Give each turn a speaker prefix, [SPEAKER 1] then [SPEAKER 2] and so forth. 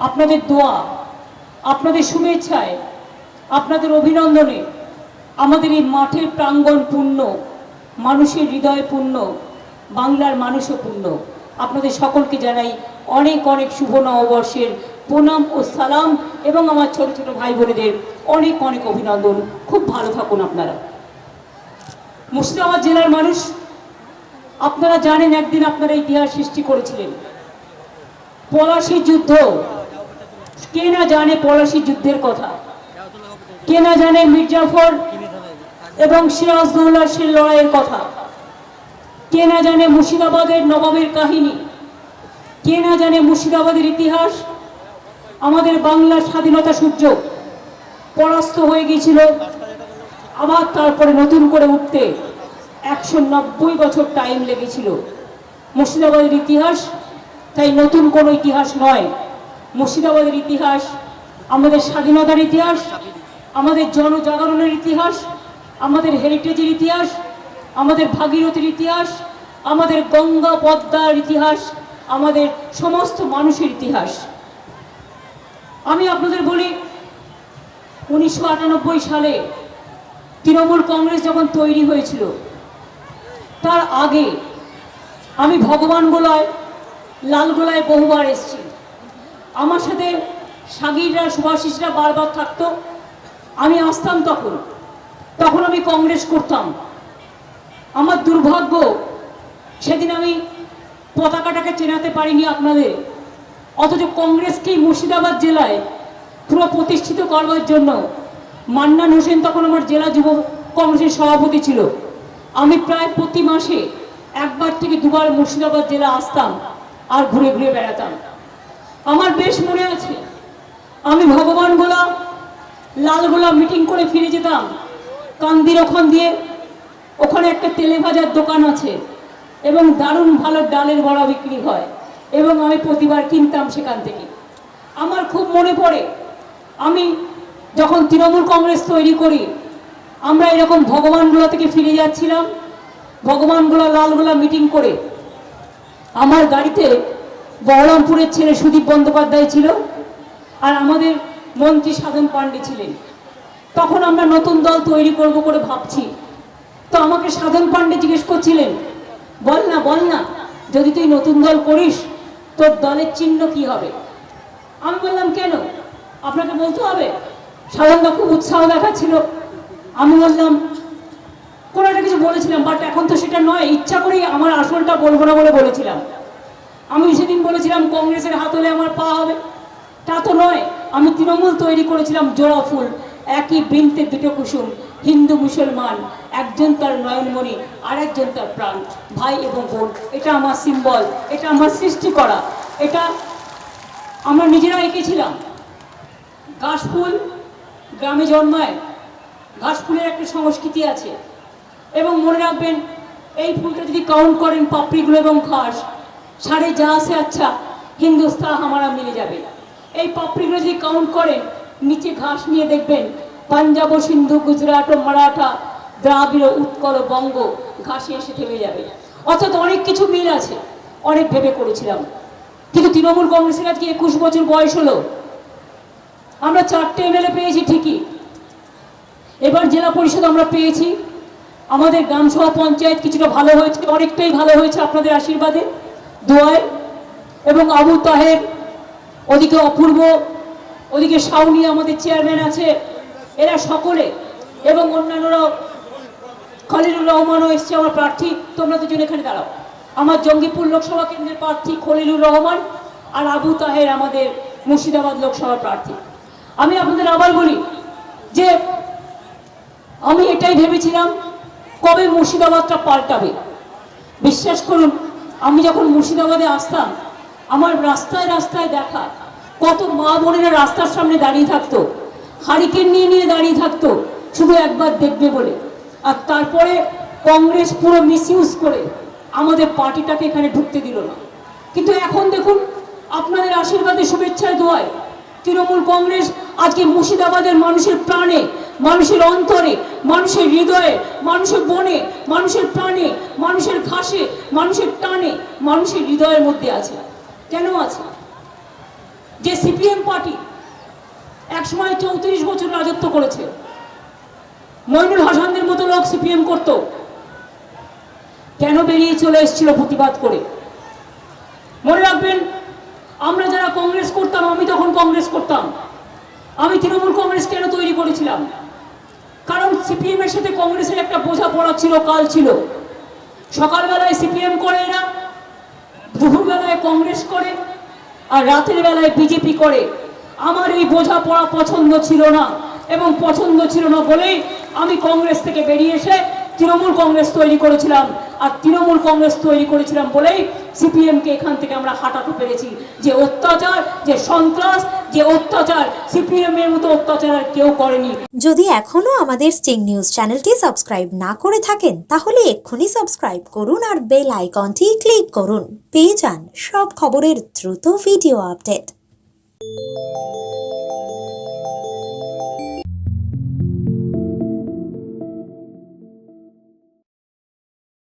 [SPEAKER 1] আপনাদের দোয়া, আপনাদের শুভেচ্ছায়, আপনাদের অভিনন্দনে আমাদের এই মাঠের প্রাঙ্গণ পূর্ণ, মানুষের হৃদয় পূর্ণ, বাংলার মানুষও পূর্ণ। আপনাদের সকলকে জানাই অনেক অনেক শুভ নববর্ষের প্রণাম ও সালাম এবং আমার ছোট ছোট ভাই বোনেদের অনেক অনেক অভিনন্দন। খুব ভালো থাকুন আপনারা। মুর্শিদাবাদ জেলার মানুষ, আপনারা জানেন একদিন আপনারা ইতিহাস সৃষ্টি করেছিলেন। পলাশি যুদ্ধ কে না জানে পলাশি যুদ্ধের কথা? কে না জানে মির্জাফর এবং সিরাজদৌল্লা সেই লড়াইয়ের কথা? কে না জানে মুর্শিদাবাদের নবাবের কাহিনী? কে না জানে মুর্শিদাবাদের ইতিহাস? আমাদের বাংলার স্বাধীনতা সূর্য পরাস্ত হয়ে গিয়েছিল, আবার তারপরে নতুন করে উঠতে একশো নব্বই বছর টাইম লেগেছিল। মুর্শিদাবাদের ইতিহাস তাই নতুন কোনো ইতিহাস নয়। মুর্শিদাবাদের ইতিহাস, আমাদের স্বাধীনতার ইতিহাস, আমাদের জনজাগরণের ইতিহাস, আমাদের হেরিটেজের ইতিহাস, আমাদের ভাগীরথীর ইতিহাস, আমাদের গঙ্গা পদ্মার ইতিহাস, আমাদের সমস্ত মানুষের ইতিহাস। আমি আপনাদের বলি, উনিশশো আটানব্বই সালে তৃণমূল কংগ্রেস যখন তৈরি হয়েছিল, তার আগে আমি ভগবান গোলায় লালগোলায় বহুবার এসেছি। আমার সাথে সাগিররা, সুভাষিসরা বারবার থাকতো। আমি আসতাম তখন। তখন আমি কংগ্রেস করতাম। আমার দুর্ভাগ্য, সেদিন আমি পতাকাটাকে চেনাতে পারিনি আপনাদের। অথচ কংগ্রেসকেই মুর্শিদাবাদ জেলায় পুরো প্রতিষ্ঠিত করবার জন্য মান্নান হোসেন তখন আমার জেলা যুব কংগ্রেসের সভাপতি ছিল। আমি প্রায় প্রতি মাসে একবার থেকে দুবার মুর্শিদাবাদ জেলা আসতাম আর ঘুরে ঘুরে বেড়াতাম। বেশ মনে আছে। আমি ভগবান গোলা লালগোলা মিটিং করে ফিরে যেতাম। কান্দির ওখান দিয়ে ওখানে একটা তেলে ভাজার দোকান আছে এবং দারুণ ভালো ডালের বড়া বিক্রি হয় এবং আমি প্রতিবার কিনতাম সেখান থেকে। আমার খুব মনে পড়ে, আমি যখন তৃণমূল কংগ্রেস তৈরি করি, আমরা এরকম ভগবানগুলো থেকে ফিরে যাচ্ছিলাম ভগবানগুলো লালগোলা মিটিং করে। আমার গাড়িতে বহরমপুরের ছেলে সুদীপ বন্দ্যোপাধ্যায় ছিল আর আমাদের মন্ত্রী সাধন পাণ্ডে ছিলেন। তখন আমরা নতুন দল তৈরি করব করে ভাবছি। তো আমাকে সাধন পাণ্ডে জিজ্ঞেস করছিলেন, বল না বল না, যদি তুই নতুন দল করিস, তোর দলের চিহ্ন কি হবে? আমি বললাম, কেন? আপনাকে বলতে হবে সাধনদা খুব উৎসাহ দেখাচ্ছিল। আমি বললাম, কোনো একটা কিছু বলেছিলাম বাট এখন তো সেটা নয়, ইচ্ছা করেই আমার আসলটা বলব না বলে বলেছিলাম। আমি সেদিন বলেছিলাম, কংগ্রেসের হাতলে আমার পা হবে। তা তো নয়, আমি তৃণমূল তৈরি করেছিলাম জোড়া ফুল, একই বৃন্তে দুটো কুসুম, হিন্দু, মুসলমান, একজন তার নয়নমণি আর একজন তার প্রাণ, ভাই এবং বোন। এটা আমার সিম্বল এটা আমার সৃষ্টি করা, এটা আমরা নিজেরা এঁকেছিলাম। ঘাসফুল গ্রামে জন্মায় ঘাসফুলের একটা সংস্কৃতি আছে। এবং মনে রাখবেন, এই ফুলটা যদি কাউন্ট করেন পাপড়িগুলো এবং ঘাস সাড়ে যা আছে আচ্ছা হিন্দুস্তান হামারা মিলে যাবে। এই পাপড়িগুলো যদি কাউন্ট করেন, নিচে ঘাস নিয়ে দেখবেন, পাঞ্জাব ও সিন্ধু, গুজরাট ও মারাঠা, দ্রাবিড় উৎকল বঙ্গ, ঘাসে এসে থেমে যাবে। অর্থাৎ অনেক কিছু মিল আছে, অনেক ভেবে করেছিলাম। কিন্তু তৃণমূল কংগ্রেসের আজকে একুশ বছর বয়স হলো। আমরা চারটে এমএলএ পেয়েছি ঠিকই। এবার জেলা পরিষদ আমরা পেয়েছি। আমাদের গ্রাম সভা পঞ্চায়েত কিছুটা ভালো হয়েছে, অনেকটাই ভালো হয়েছে আপনাদের আশীর্বাদে। দোয়ায় এবং আবু তাহের, ওদিকে অপূর্ব, ওদিকে সাউনি আমাদের চেয়ারম্যান আছে। এরা সকলে এবং অন্যান্যরাও খলিলুর রহমানও এসছে আমার প্রার্থী। তোমরা দুজন এখানে দাঁড়াও। আমার জঙ্গিপুর লোকসভা কেন্দ্রের প্রার্থী খলিলুর রহমান আর আবু তাহের আমাদের মুর্শিদাবাদ লোকসভা প্রার্থী। আমি আপনাদের আবার বলি যে আমি এটাই ভেবেছিলাম কবে মুর্শিদাবাদটা পাল্টাবে। বিশ্বাস করুন আমি যখন মুর্শিদাবাদে আসতাম, আমার রাস্তায় রাস্তায় দেখা কত মা বোনেরা রাস্তার সামনে দাঁড়িয়ে থাকতো, হারিকেন নিয়ে নিয়ে দাঁড়িয়ে থাকতো, শুধু একবার দেখবে বলে। আর তারপরে কংগ্রেস পুরো মিসইউজ করে আমাদের পার্টিটাকে এখানে ঢুকতে দিল না। কিন্তু এখন দেখুন, আপনাদের আশীর্বাদে শুভেচ্ছায় দোয়ায় তৃণমূল কংগ্রেস আজকে মুর্শিদাবাদের মানুষের প্রাণে মানুষের অন্তরে, মানুষের হৃদয়ে, মানুষের বনে, মানুষের প্রাণে, মানুষের ঘাসে, মানুষের টানে, মানুষের হৃদয়ের মধ্যে আছে। কেন আছে? যে সিপিএম পার্টি একসময় চৌত্রিশ বছর রাজত্ব করেছে। মইনুল হাসানদের মতো লোক সিপিএম করত। কেন বেরিয়ে চলে এসেছিল প্রতিবাদ করে? মনে রাখবেন, আমরা যারা কংগ্রেস করতাম, আমি তখন কংগ্রেস করতাম। আমি তৃণমূল কংগ্রেস কেন তৈরি করেছিলাম? কারণ সিপিএম এর সাথে কংগ্রেসের একটা বোঝাপড়া ছিল, কাল ছিল। সকালবেলায় সিপিএম করে এরা, দুপুরবেলায় কংগ্রেস করে, আর রাতের বেলায় বিজেপি করে। আমার এই বোঝাপড়া পছন্দ ছিল না, এবং পছন্দ ছিল না বলেই আমি কংগ্রেস থেকে বেরিয়ে এসে তৃণমূল কংগ্রেস তৈরি করেছিলাম আর তৃণমূল কংগ্রেস তৈরি করেছিলাম বলেই সিপিএমকে এখান থেকে আমরা হাঁটাতে পেরেছি। যে অত্যাচার, যে সন্ত্রাস, যে অত্যাচার সিপিএম এর মতো অত্যাচার কেউ করেনি।
[SPEAKER 2] যদি এখনও আমাদের স্টিং নিউজ চ্যানেলটি সাবস্ক্রাইব না করে থাকেন, তাহলে এক্ষুনি সাবস্ক্রাইব করুন আর বেল আইকনটি ক্লিক করুন। পেয়ে যান সব খবরের দ্রুত ভিডিও আপডেট।